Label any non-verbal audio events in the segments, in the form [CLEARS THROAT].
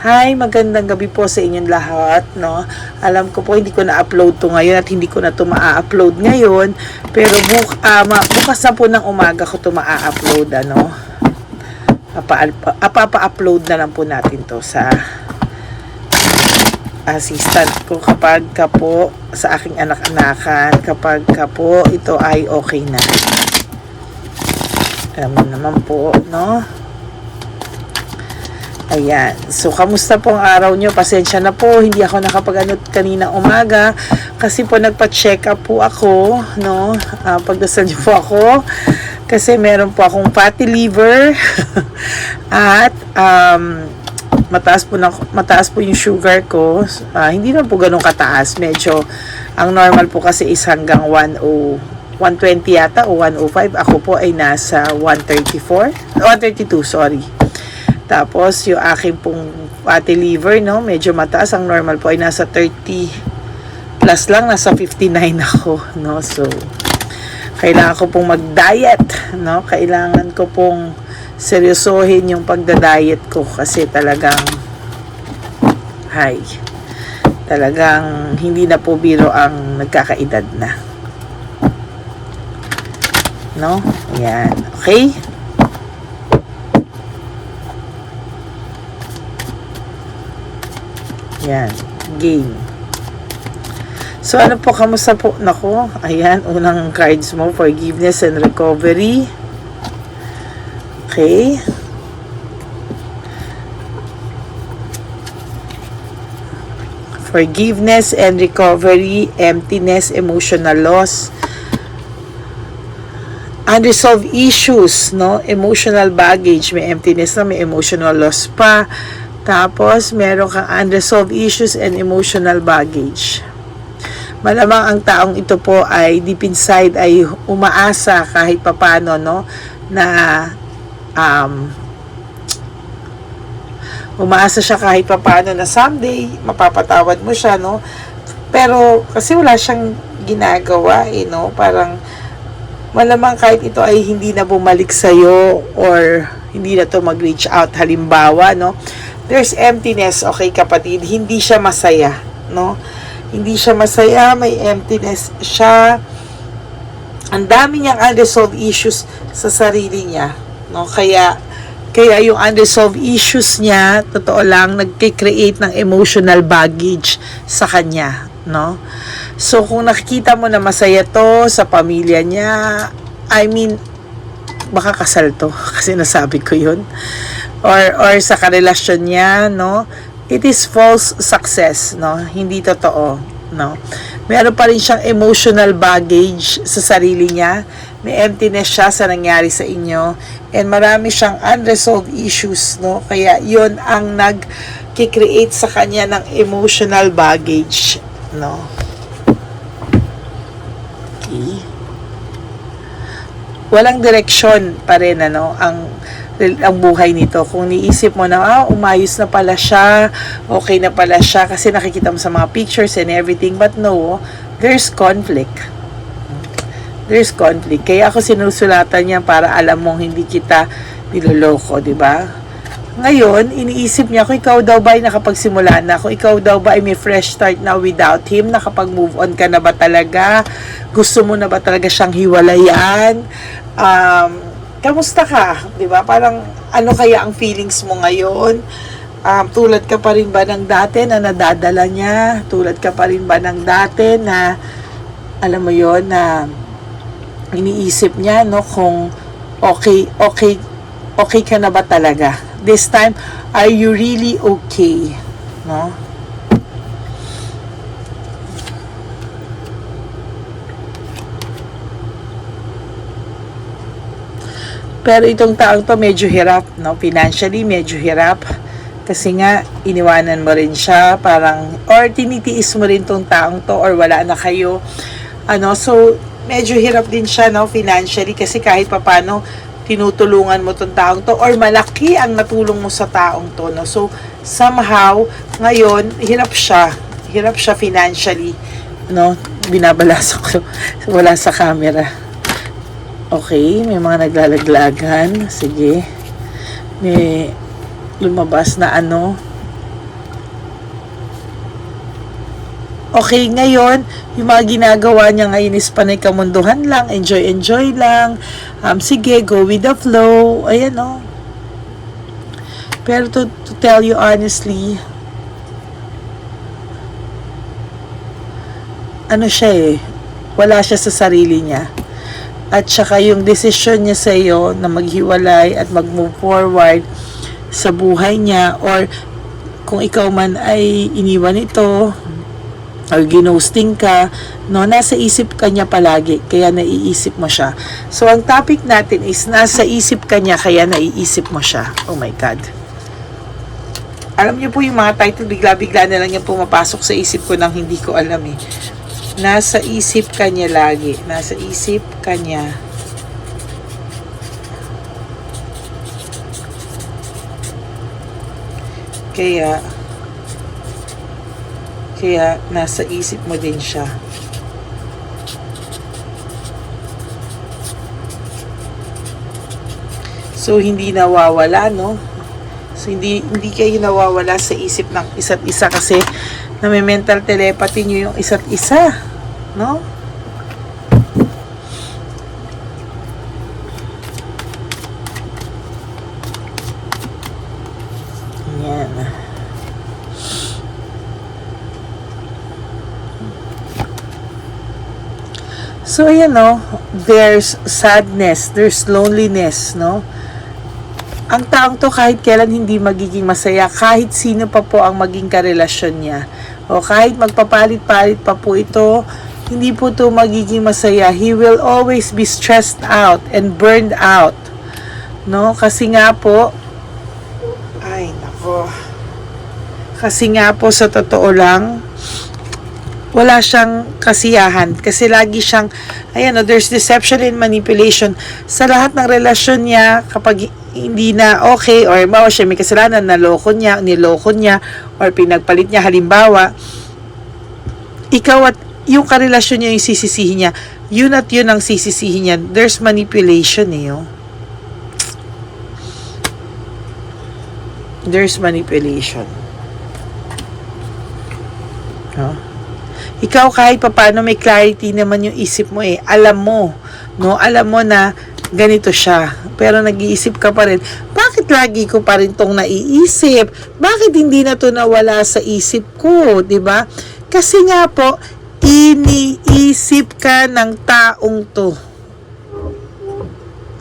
Hi, magandang gabi po sa inyong lahat, no? Alam ko po hindi ko na-upload to ngayon at hindi ko na to maa-upload ngayon, pero buk ah, ma- bukas na po ng umaga ko to maa-upload, ano? Apa-upload na lang po natin to sa assistant ko kapag ka po sa aking anak-anakan, kapag ka po ito ay okay na. Alam naman po, no? Ayan. So, kamusta po ang araw nyo? Pasensya na po. Hindi ako nakapag-ano kanina umaga. Kasi po nagpa-check up po ako. No? Ah, pagdasal niyo po ako. Kasi meron po akong fatty liver. [LAUGHS] At, um, mataas po, na, mataas po yung sugar ko. Ah, hindi na po ganun kataas. Medyo, ang normal po kasi is hanggang 10, 120 yata o 105. Ako po ay nasa 134. 132, sorry. Tapos, yung aking pong fatty liver, no, medyo mataas. Ang normal po ay nasa 30 plus lang, nasa 59 [LAUGHS] ako, no. So, kailangan ko pong mag-diet, no. Kailangan ko pong seryosohin yung pagda-diet ko kasi talagang high. Talagang hindi na po biro ang nagkakaedad na. No? Yan. Okay? Yan. Game. So, ano po, kamusta po? Nako, ayan, unang cards mo, forgiveness and recovery. Okay. Forgiveness and recovery, emptiness, emotional loss, unresolved issues, no? Emotional baggage, may emptiness na, may emotional loss pa. Tapos, meron kang unresolved issues and emotional baggage. Malamang ang taong ito po ay deep inside ay umaasa kahit papano, no? Na um, umaasa siya kahit papano na someday mapapatawad mo siya, no? Pero kasi wala siyang ginagawa, eh, no? Parang malamang kahit ito ay hindi na bumalik sa'yo or hindi na to mag-reach out halimbawa, no? There's emptiness, okay kapatid, hindi siya masaya, no? Hindi siya masaya, may emptiness siya. Ang dami niyang unresolved issues sa sarili niya, no? Kaya kaya yung unresolved issues niya, totoo lang, nagki-create ng emotional baggage sa kanya, no? So, kung nakikita mo na masaya to sa pamilya niya, I mean, baka kasal to, [LAUGHS] kasi nasabi ko yun. Or, or sa karelasyon niya, no? It is false success, no? Hindi totoo, no? Meron pa rin siyang emotional baggage sa sarili niya. May emptiness siya sa nangyari sa inyo. And marami siyang unresolved issues, no? Kaya yon ang nag-create sa kanya ng emotional baggage, no? Okay. Walang direksyon pa rin, ano, ang ang buhay nito. Kung niisip mo na, ah, umayos na pala siya, okay na pala siya, kasi nakikita mo sa mga pictures and everything, but no, there's conflict. There's conflict. Kaya ako sinusulatan niya para alam mong hindi kita niloloko, di ba? Ngayon, iniisip niya, kung ikaw daw ba ay nakapagsimula na, kung ikaw daw ba ay may fresh start na without him, nakapag-move on ka na ba talaga? Gusto mo na ba talaga siyang hiwalayan? Um, kamusta ka? 'Di ba? Parang ano kaya ang feelings mo ngayon? Um, tulad ka pa rin ba ng dati na nadadala niya? Tulad ka pa rin ba ng dati na alam mo 'yon na iniisip niya no kung okay okay okay ka na ba talaga? This time are you really okay? No? Pero itong taong to medyo hirap, no? Financially, medyo hirap. Kasi nga, iniwanan mo rin siya, parang, or tinitiis mo rin tong taong to, or wala na kayo. Ano, so, medyo hirap din siya, no? Financially, kasi kahit papano, tinutulungan mo tong taong to, or malaki ang natulong mo sa taong to, no? So, somehow, ngayon, hirap siya. Hirap siya financially, no? Binabalasa ko, wala sa camera. Okay, may mga naglalaglagan. Sige. May lumabas na ano. Okay, ngayon, yung mga ginagawa niya ngayon is panay kamunduhan lang, enjoy, enjoy lang. Um, sige, go with the flow. Ayan o. Oh. Pero to, to tell you honestly, ano siya eh, wala siya sa sarili niya at saka yung decision niya sa iyo na maghiwalay at mag-move forward sa buhay niya or kung ikaw man ay iniwan ito or ginosting ka, no, nasa isip ka niya palagi, kaya naiisip mo siya. So, ang topic natin is nasa isip ka niya, kaya naiisip mo siya. Oh my God. Alam niyo po yung mga title, bigla-bigla na lang yung pumapasok sa isip ko nang hindi ko alam eh. Nasa isip ka niya lagi. Nasa isip ka niya. Kaya, kaya nasa isip mo din siya. So, hindi nawawala, no? So, hindi, hindi kayo nawawala sa isip ng isa't isa kasi na may mental telepathy nyo yung isa't isa. No? Yan. So, ayan, no? There's sadness, there's loneliness, no? Ang taong to kahit kailan hindi magiging masaya, kahit sino pa po ang maging karelasyon niya. O kahit magpapalit-palit pa po ito, hindi po to magiging masaya. He will always be stressed out and burned out. No? Kasi nga po, ay nako. Kasi nga po sa totoo lang, wala siyang kasiyahan kasi lagi siyang ayan no, there's deception and manipulation sa lahat ng relasyon niya kapag hindi na okay or bawa siya may kasalanan naloko niya niloko niya or pinagpalit niya halimbawa ikaw at yung karelasyon niya yung sisisihin niya yun at yun ang sisisihin niya there's manipulation eh oh. there's manipulation oh ikaw kahit papaano may clarity naman yung isip mo eh. Alam mo, no? Alam mo na ganito siya. Pero nag-iisip ka pa rin. Bakit lagi ko pa rin tong naiisip? Bakit hindi na to nawala sa isip ko? 'di ba? Kasi nga po, iniisip ka ng taong to.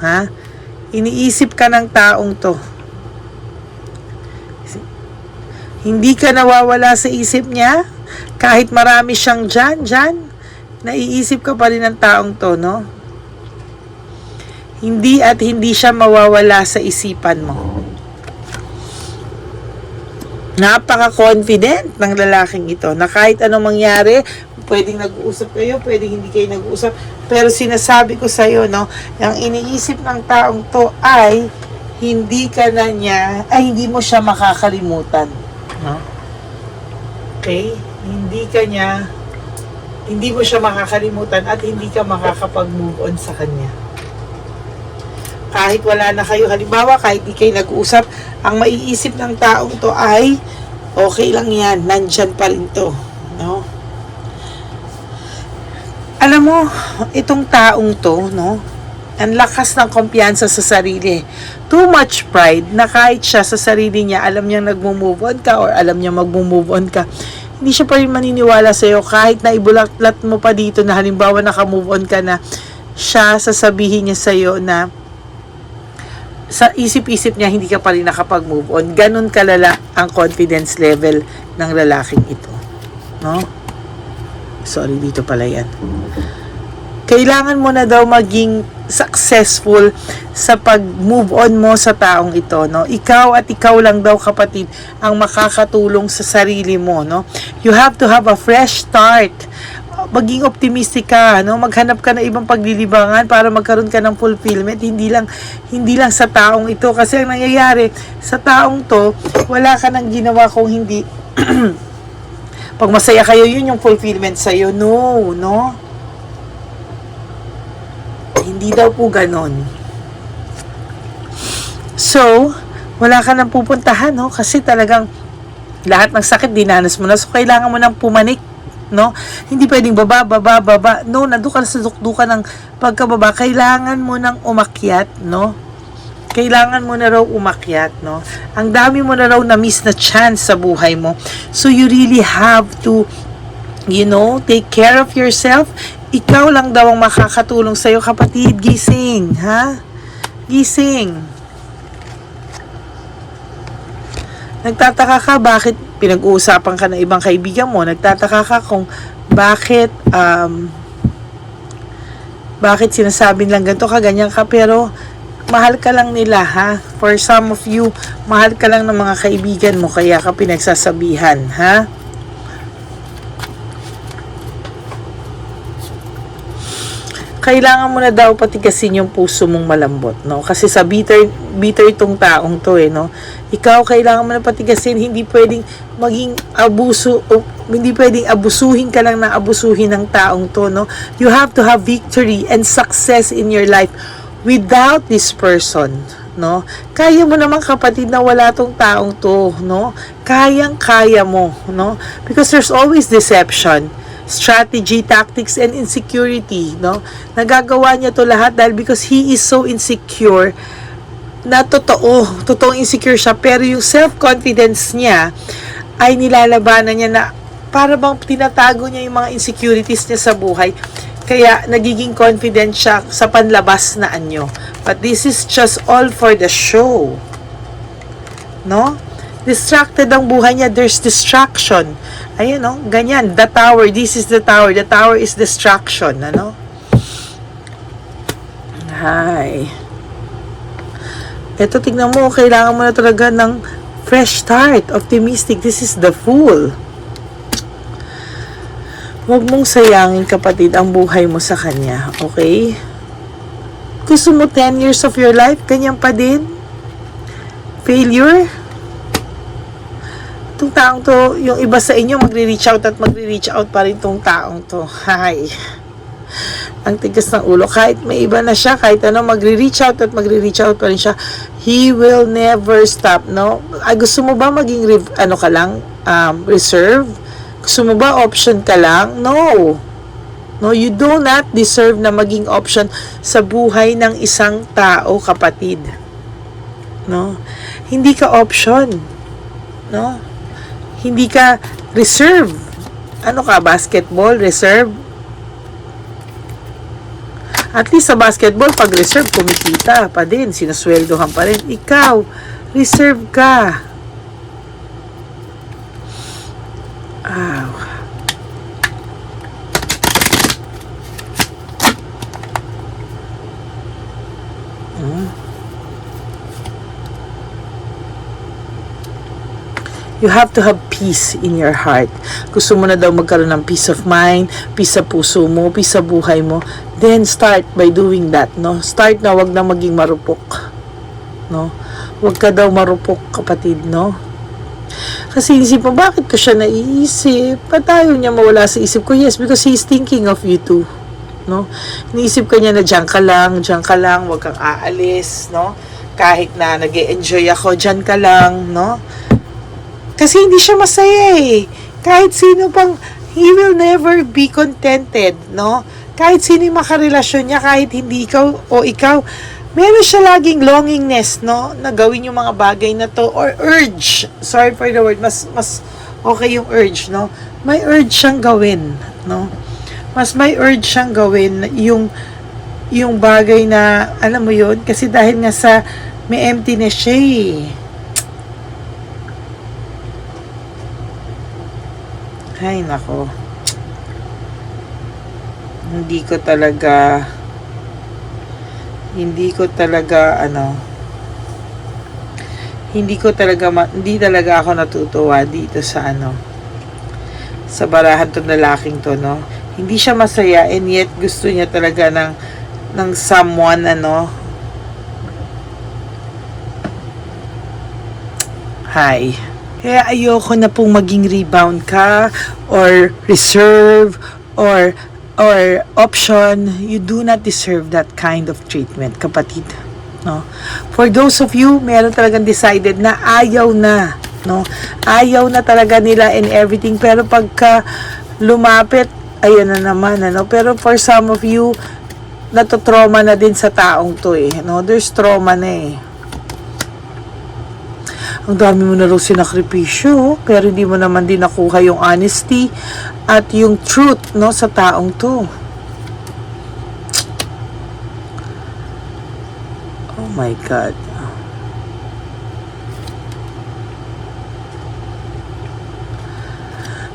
Ha? Iniisip ka ng taong to. Hindi ka nawawala sa isip niya? kahit marami siyang dyan, dyan, naiisip ka pa rin ng taong to, no? Hindi at hindi siya mawawala sa isipan mo. Napaka-confident ng lalaking ito na kahit anong mangyari, pwedeng nag-uusap kayo, pwedeng hindi kayo nag-uusap. Pero sinasabi ko sa iyo, no, yung iniisip ng taong to ay hindi ka na niya, ay hindi mo siya makakalimutan. No? Okay? hindi ka niya, hindi mo siya makakalimutan at hindi ka makakapag-move on sa kanya. Kahit wala na kayo, halimbawa, kahit di kayo nag-uusap, ang maiisip ng taong to ay, okay lang yan, nandyan pa rin to. No? Alam mo, itong taong to, no, ang lakas ng kumpiyansa sa sarili. Too much pride na kahit siya sa sarili niya, alam niya nagmo-move on ka or alam niya magmo-move on ka hindi siya pa rin maniniwala sa'yo kahit na ibulatlat mo pa dito na halimbawa naka-move on ka na siya sasabihin niya sa'yo na sa isip-isip niya hindi ka pa rin nakapag-move on. Ganun kalala ang confidence level ng lalaking ito. No? Sorry, dito pala yan. Kailangan mo na daw maging successful sa pag-move on mo sa taong ito, no? Ikaw at ikaw lang daw kapatid ang makakatulong sa sarili mo, no? You have to have a fresh start. Maging optimistic ka, no? Maghanap ka ng ibang paglilibangan para magkaroon ka ng fulfillment, hindi lang hindi lang sa taong ito kasi ang nangyayari sa taong to, wala ka nang ginawa kung hindi [CLEARS THROAT] pag masaya kayo, yun yung fulfillment sa'yo. No, no? Hindi daw po ganon. So, wala ka nang pupuntahan, no? Kasi talagang lahat ng sakit dinanas mo na. So, kailangan mo nang pumanik. No? Hindi pwedeng baba, baba, baba. No, nandun ka sa dukdukan ng pagkababa. Kailangan mo nang umakyat, no? Kailangan mo na raw umakyat, no? Ang dami mo na raw na miss na chance sa buhay mo. So you really have to you know, take care of yourself. Ikaw lang daw ang makakatulong sa'yo, kapatid. Gising, ha? Gising. Nagtataka ka bakit pinag-uusapan ka ng ibang kaibigan mo? Nagtataka ka kung bakit um, bakit sinasabi lang ganito ka, ganyan ka, pero mahal ka lang nila, ha? For some of you, mahal ka lang ng mga kaibigan mo, kaya ka pinagsasabihan, ha? kailangan mo na daw patigasin yung puso mong malambot, no? Kasi sa bitter, bitter itong taong to, eh, no? Ikaw, kailangan mo na patigasin, hindi pwedeng maging abuso, o hindi pwedeng abusuhin ka lang na abusuhin ng taong to, no? You have to have victory and success in your life without this person, no? Kaya mo naman kapatid na wala tong taong to, no? Kayang-kaya mo, no? Because there's always deception strategy, tactics, and insecurity, no? Nagagawa niya to lahat dahil because he is so insecure na totoo, totoong insecure siya, pero yung self-confidence niya ay nilalabanan niya na para bang tinatago niya yung mga insecurities niya sa buhay. Kaya nagiging confident siya sa panlabas na anyo. But this is just all for the show. No? Distracted ang buhay niya. There's distraction. Ayun, no? Ganyan. The tower. This is the tower. The tower is distraction. Ano? Hi. Ito, tignan mo. Kailangan mo na talaga ng fresh start. Optimistic. This is the fool. Huwag mong sayangin, kapatid, ang buhay mo sa kanya. Okay? Gusto mo 10 years of your life? Ganyan pa din? Failure? Itong taong to, yung iba sa inyo, magre-reach out at magre-reach out pa rin itong taong to. Hi. Ang tigas ng ulo. Kahit may iba na siya, kahit ano, magre-reach out at magre-reach out pa rin siya. He will never stop, no? Ay, gusto mo ba maging, rev- ano ka lang, um, reserve? Gusto mo ba option ka lang? No. No, you do not deserve na maging option sa buhay ng isang tao, kapatid. No? Hindi ka option. No? Hindi ka reserve. Ano ka, basketball, reserve? At least sa basketball, pag reserve, kumikita pa din, sinasweldohan pa rin. Ikaw, reserve ka. Aw. Hmm. You have to have peace in your heart. Gusto mo na daw magkaroon ng peace of mind, peace sa puso mo, peace sa buhay mo. Then start by doing that, no? Start na wag na maging marupok. No? Wag ka daw marupok, kapatid, no? Kasi isip mo, bakit ko siya naiisip? Ba't tayo niya mawala sa isip ko? Yes, because he's thinking of you too. No? Iniisip ka niya na diyan ka lang, diyan ka lang, wag kang aalis, no? Kahit na nag enjoy ako, diyan ka lang, no? Kasi hindi siya masaya eh. Kahit sino pang, he will never be contented, no? Kahit sino yung makarelasyon niya, kahit hindi ikaw o ikaw, meron siya laging longingness, no? Na gawin yung mga bagay na to, or urge. Sorry for the word, mas, mas okay yung urge, no? May urge siyang gawin, no? Mas may urge siyang gawin yung yung bagay na, alam mo yun, kasi dahil nga sa may emptiness siya eh. Ay, nako. Hindi ko talaga hindi ko talaga ano hindi ko talaga hindi talaga ako natutuwa dito sa ano sa barahan to lalaking to no? Hindi siya masaya and yet gusto niya talaga ng ng someone ano? Hi kaya ayoko na pong maging rebound ka or reserve or or option. You do not deserve that kind of treatment, kapatid. No? For those of you, meron talagang decided na ayaw na, no? Ayaw na talaga nila and everything. Pero pagka lumapit, ayan na naman, ano. Pero for some of you, natotrauma na din sa taong to eh. No? There's trauma na eh. Ang dami mo na raw sinakripisyo, oh, pero hindi mo naman din nakuha yung honesty at yung truth no sa taong to. Oh my God.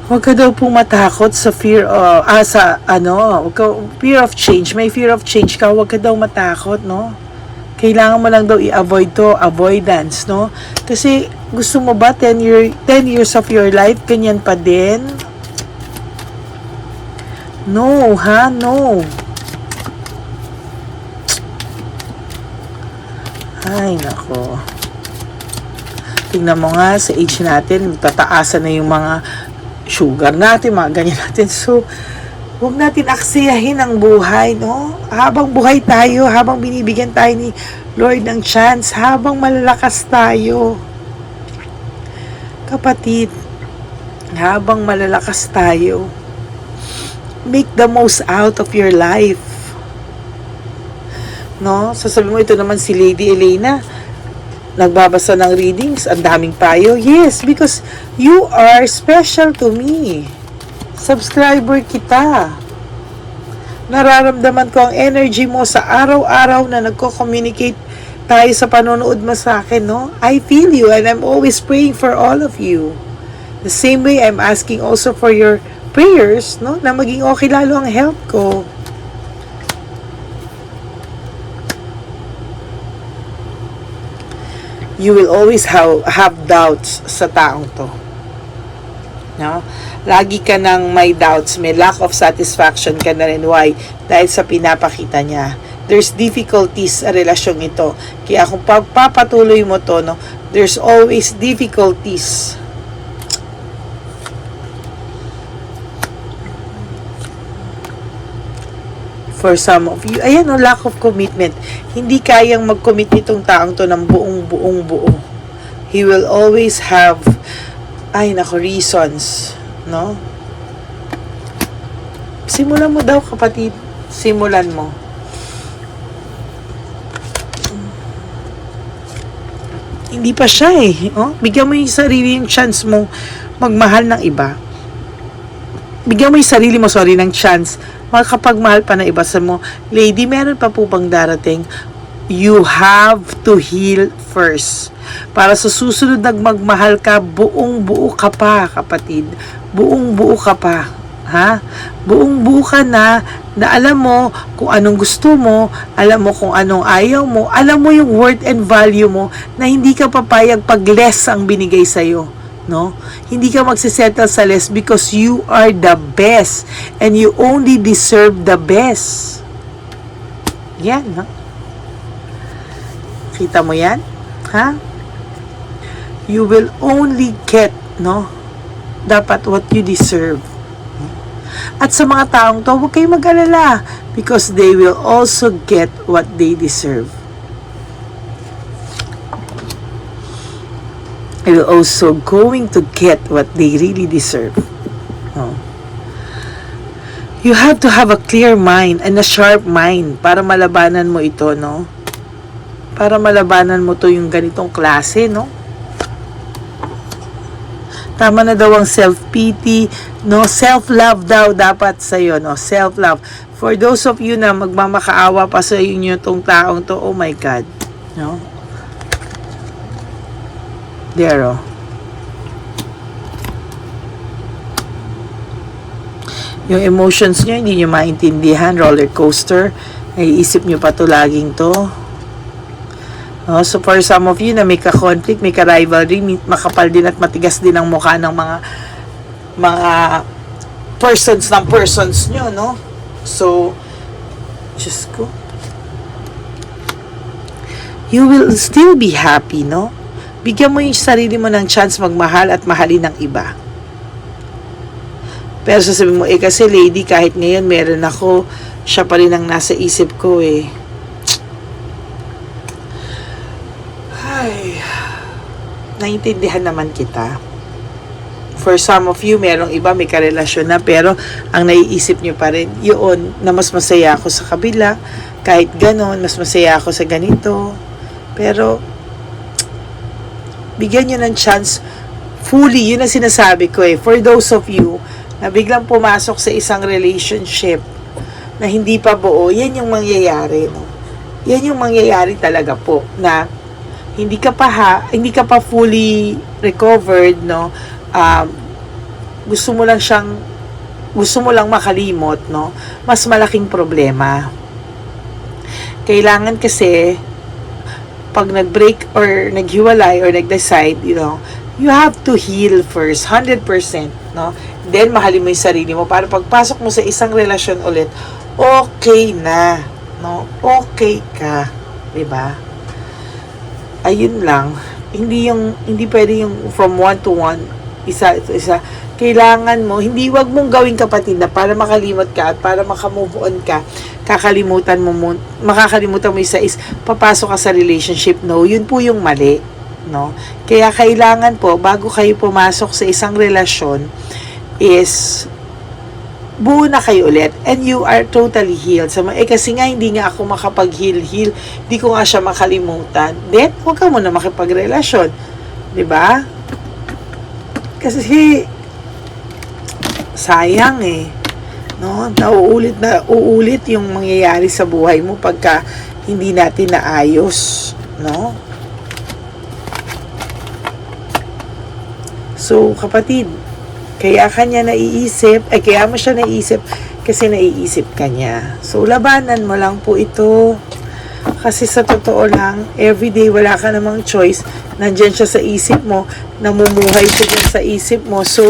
Huwag ka daw pong matakot sa fear of, ah, sa, ano, ka, fear of change. May fear of change ka, huwag ka daw matakot, no? Kailangan mo lang daw i-avoid to, avoidance, no? Kasi, gusto mo ba 10, year, 10 years of your life, ganyan pa din? No, ha? No. Ay, nako. Tingnan mo nga, sa age natin, tataasan na yung mga sugar natin, mga ganyan natin. So, huwag natin aksayahin ang buhay, no? Habang buhay tayo, habang binibigyan tayo ni Lord ng chance, habang malalakas tayo. Kapatid, habang malalakas tayo, make the most out of your life. No? Sasabi mo, ito naman si Lady Elena, nagbabasa ng readings, ang daming payo. Yes, because you are special to me. Subscriber kita. Nararamdaman ko ang energy mo sa araw-araw na nagko-communicate tayo sa panonood mo sa akin, no? I feel you and I'm always praying for all of you. The same way, I'm asking also for your prayers, no? Na maging okay lalo ang health ko. you will always have, have doubts sa taong to. No? Lagi ka nang may doubts, may lack of satisfaction ka na rin. Why? Dahil sa pinapakita niya. There's difficulties sa relasyon ito. Kaya kung pagpapatuloy mo to, no, there's always difficulties. for some of you. Ayan o, lack of commitment. Hindi kayang mag-commit itong taong to ng buong buong buo. He will always have, ay nako, reasons. No? Simulan mo daw kapatid. Simulan mo. Hindi pa siya eh. Oh? Bigyan mo yung sarili yung chance mo magmahal ng iba. Bigyan mo yung sarili mo, sorry, ng chance makapagmahal pa na iba sa mo. Lady, meron pa po bang darating? You have to heal first. Para sa susunod na magmahal ka, buong buo ka pa, kapatid. Buong buo ka pa. Ha? Buong buo ka na, na alam mo kung anong gusto mo, alam mo kung anong ayaw mo, alam mo yung worth and value mo na hindi ka papayag pag less ang binigay sa'yo no? Hindi ka magsisettle sa less because you are the best and you only deserve the best. Yan, no? Kita mo yan? Ha? You will only get, no? Dapat what you deserve. At sa mga taong to, huwag kayong mag-alala because they will also get what they deserve. are also going to get what they really deserve. Oh. You have to have a clear mind and a sharp mind para malabanan mo ito, no? Para malabanan mo to yung ganitong klase, no? Tama na daw ang self-pity, no? Self-love daw dapat sa'yo, no? Self-love. For those of you na magmamakaawa pa sa inyo tong taong to, oh my God, no? There, oh. Yung emotions nyo, hindi nyo maintindihan. Roller coaster. Naiisip nyo pa to laging to. Oh, so for some of you na may ka-conflict, may ka-rivalry, makapal din at matigas din ang mukha ng mga mga persons ng persons nyo, no? So, Diyos ko. You will still be happy, no? Bigyan mo yung sarili mo ng chance magmahal at mahalin ng iba. Pero sasabihin mo, eh kasi lady, kahit ngayon meron ako, siya pa rin ang nasa isip ko eh. Ay, naiintindihan naman kita. for some of you, merong iba may karelasyon na, pero ang naiisip nyo pa rin, yun, na mas masaya ako sa kabila, kahit ganon, mas masaya ako sa ganito. Pero, bigyan nyo ng chance fully, yun ang sinasabi ko eh. For those of you na biglang pumasok sa isang relationship na hindi pa buo, yan yung mangyayari? Yan yung mangyayari talaga po na hindi ka pa ha, hindi ka pa fully recovered, no? Um, gusto mo lang siyang gusto mo lang makalimot, no? Mas malaking problema. Kailangan kasi pag nag-break or naghiwalay or nag-decide, you know, you have to heal first, 100%, no? Then, mahalin mo yung sarili mo para pagpasok mo sa isang relasyon ulit, okay na, no? Okay ka, 'di ba? Ayun lang. Hindi yung hindi pwede yung from one to one, isa to isa. Kailangan mo, hindi wag mong gawing kapatid na para makalimot ka at para makamove on ka, kakalimutan mo mo, makakalimutan mo isa is papasok ka sa relationship. No, yun po yung mali. No? Kaya kailangan po, bago kayo pumasok sa isang relasyon, is buo na kayo ulit and you are totally healed. Sa eh kasi nga hindi nga ako makapag-heal-heal, hindi ko nga siya makalimutan. Then, huwag ka muna makipagrelasyon. ba? Kasi sayang eh. No, nauulit na uulit yung mangyayari sa buhay mo pagka hindi natin naayos, no? So, kapatid, kaya kanya naiisip, ay kaya mo siya naiisip kasi naiisip ka niya. So, labanan mo lang po ito. Kasi sa totoo lang, everyday wala ka namang choice. Nandyan siya sa isip mo, namumuhay siya dyan sa isip mo. So,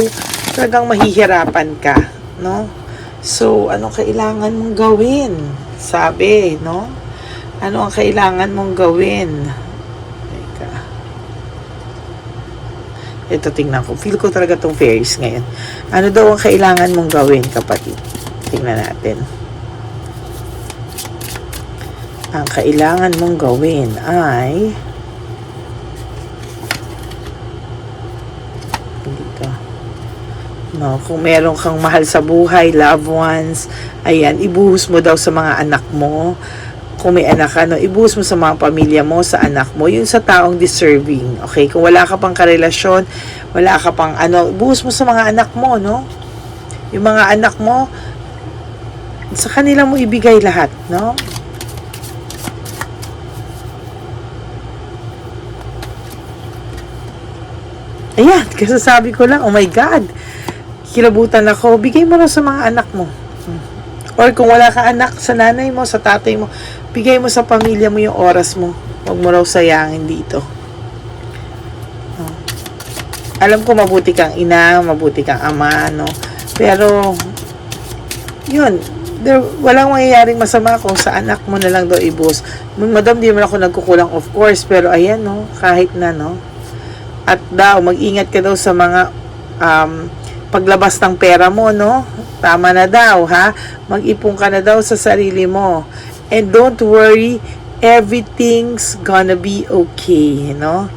talagang mahihirapan ka, no? So, ano kailangan mong gawin? Sabi, no? Ano ang kailangan mong gawin? Ito, tingnan ko. Feel ko talaga tong fairies ngayon. Ano daw ang kailangan mong gawin, kapatid? Tingnan natin. Ang kailangan mong gawin ay dito. No, kung meron kang mahal sa buhay, loved ones, ayan, ibuhos mo daw sa mga anak mo. Kung may anak ka, no, ibuhos mo sa mga pamilya mo, sa anak mo, yun sa taong deserving. Okay? Kung wala ka pang karelasyon, wala ka pang ano, ibuhos mo sa mga anak mo, no? Yung mga anak mo, sa kanila mo ibigay lahat, no? Ayan, [LAUGHS] kasi sabi ko lang, oh my God, kilabutan ako, bigay mo na sa mga anak mo. Or kung wala ka anak sa nanay mo, sa tatay mo, bigay mo sa pamilya mo yung oras mo. Huwag mo raw sayangin dito. Alam ko mabuti kang ina, mabuti kang ama, no? Pero, yun, there, walang mangyayaring masama kung sa anak mo na lang daw ibus. Madam, di man ako nagkukulang of course, pero ayan, no, kahit na, no, at daw, mag-ingat ka daw sa mga um, paglabas ng pera mo, no? Tama na daw, ha? Mag-ipon ka na daw sa sarili mo. And don't worry, everything's gonna be okay, no?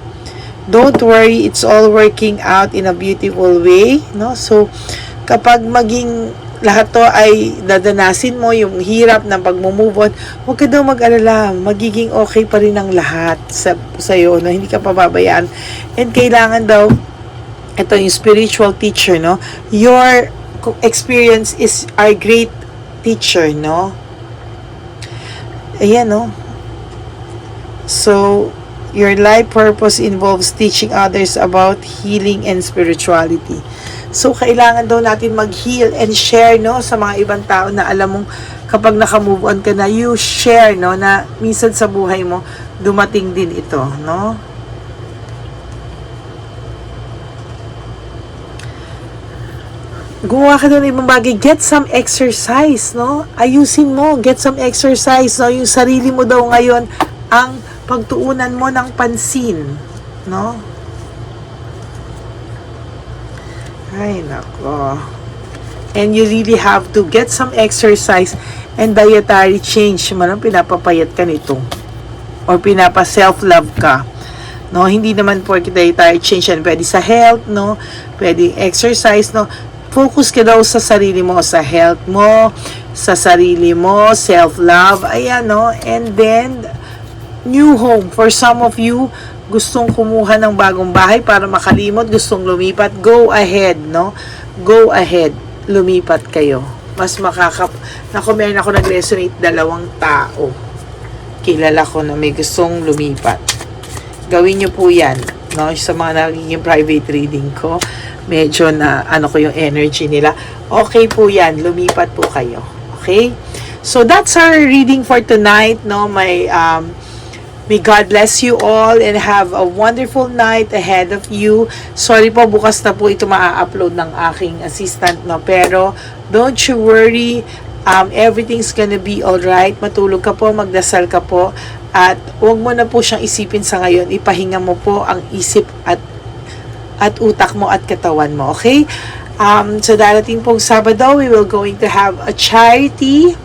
Don't worry, it's all working out in a beautiful way, no? So, kapag maging lahat to ay dadanasin mo yung hirap ng pagmumove on, huwag ka daw mag-alala, magiging okay pa rin ang lahat sa sa'yo, no? hindi ka pababayaan. And kailangan daw, ito yung spiritual teacher, no? Your experience is our great teacher, no? Ayan, no? So, your life purpose involves teaching others about healing and spirituality. So, kailangan daw natin mag-heal and share, no, sa mga ibang tao na alam mong kapag naka-move on ka na, you share, no, na minsan sa buhay mo, dumating din ito, no? Gumawa ka ng ibang bagay. Get some exercise, no? Ayusin mo. Get some exercise, no? Yung sarili mo daw ngayon ang pagtuunan mo ng pansin, no? Ay, nako. And you really have to get some exercise and dietary change. Manang pinapapayat ka nito. Or pinapa-self-love ka. no hindi naman porke dietary change yan pwede sa health no pwede exercise no focus ka daw sa sarili mo sa health mo sa sarili mo self love ayan no? And then new home. For some of you gustong kumuha ng bagong bahay para makalimot gustong lumipat go ahead no? Go ahead lumipat kayo. Mas makakap naku meron ako nag-resonate dalawang tao. Kilala ko na may gustong lumipat. Gawin nyo po yan no sa mga nagiging private reading ko medyo na ano ko yung energy nila okay po yan lumipat po kayo okay so that's our reading for tonight no my um May God bless you all and have a wonderful night ahead of you. Sorry po, bukas na po ito maa-upload ng aking assistant, no? Pero, don't you worry. Um, everything's gonna be alright. Matulog ka po, magdasal ka po. At huwag mo na po siyang isipin sa ngayon. Ipahinga mo po ang isip at at utak mo at katawan mo, okay? Um, sa darating pong Sabado, we will going to have a charity.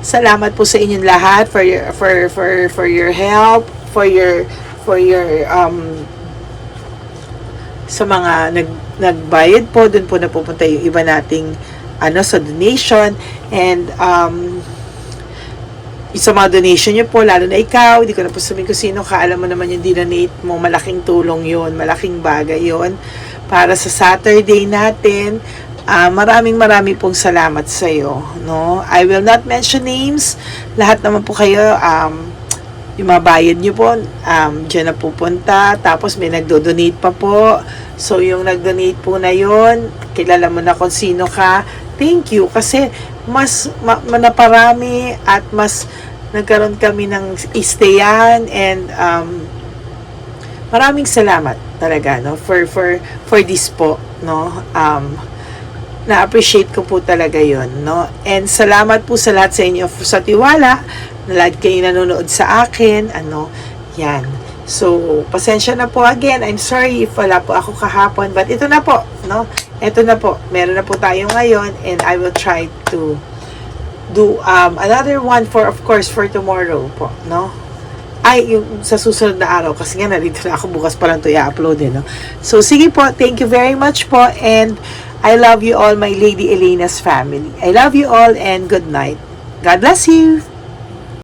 Salamat po sa inyong lahat for your for for for your help, for your for your um sa mga nag nagbayad po doon po napupunta yung iba nating ano sa donation and um sa mga donation nyo po, lalo na ikaw, hindi ko na po sabihin kung sino ka, alam mo naman yung dinonate mo, malaking tulong yon malaking bagay yon para sa Saturday natin. Ah, maraming maraming pong salamat sa iyo, no? I will not mention names. Lahat naman po kayo um yung mga bayad nyo po, um, dyan na pupunta. Tapos may nagdo-donate pa po. So, yung nag-donate po na yon kilala mo na kung sino ka. Thank you. Kasi, mas ma, manaparami at mas nagkaroon kami ng istayan and um, maraming salamat talaga no for for for this po no um na-appreciate ko po talaga yon no and salamat po sa lahat sa inyo sa tiwala na lahat kayo nanonood sa akin ano yan so pasensya na po again I'm sorry if wala po ako kahapon but ito na po no ito na po meron na po tayo ngayon and I will try to do um, another one for of course for tomorrow po no ay, yung sa susunod na araw, kasi nga narito na ako bukas pa lang ito i-upload eh, no? So, sige po, thank you very much po, and I love you all, my Lady Elena's family. I love you all, and good night. God bless you!